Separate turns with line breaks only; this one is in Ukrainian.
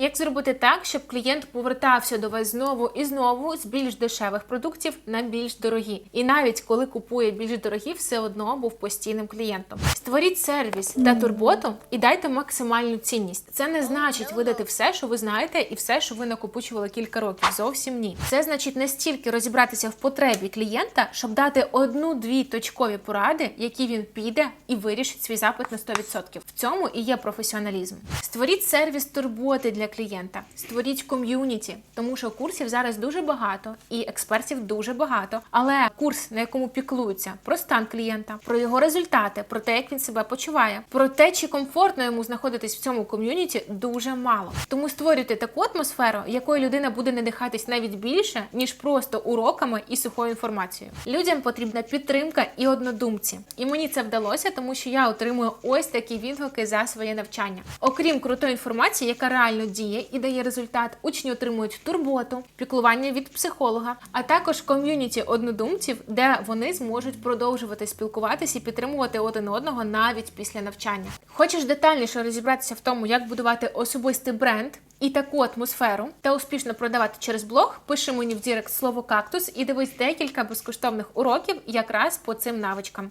Як зробити так, щоб клієнт повертався до вас знову і знову з більш дешевих продуктів на більш дорогі, і навіть коли купує більш дорогі, все одно був постійним клієнтом. Створіть сервіс та турботу і дайте максимальну цінність. Це не значить видати все, що ви знаєте, і все, що ви накопичували кілька років. Зовсім ні. Це значить не стільки розібратися в потребі клієнта, щоб дати одну-дві точкові поради, які він піде і вирішить свій запит на 100%. В цьому і є професіоналізм. Створіть сервіс турботи клієнта, створіть ком'юніті, тому що курсів зараз дуже багато і експертів дуже багато. Але курс, на якому піклуються про стан клієнта, про його результати, про те, як він себе почуває, про те, чи комфортно йому знаходитись в цьому ком'юніті, дуже мало. Тому створюйте таку атмосферу, якою людина буде надихатись навіть більше, ніж просто уроками і сухою інформацією. Людям потрібна підтримка і однодумці. І мені це вдалося, тому що я отримую ось такі відгуки за своє навчання. Окрім крутої інформації, яка реально діє і дає результат, учні отримують турботу, піклування від психолога, а також ком'юніті однодумців, де вони зможуть продовжувати спілкуватися і підтримувати один одного навіть після навчання. Хочеш детальніше розібратися в тому, як будувати особистий бренд і таку атмосферу та успішно продавати через блог, пиши мені в Дірект слово кактус і дивись декілька безкоштовних уроків якраз по цим навичкам.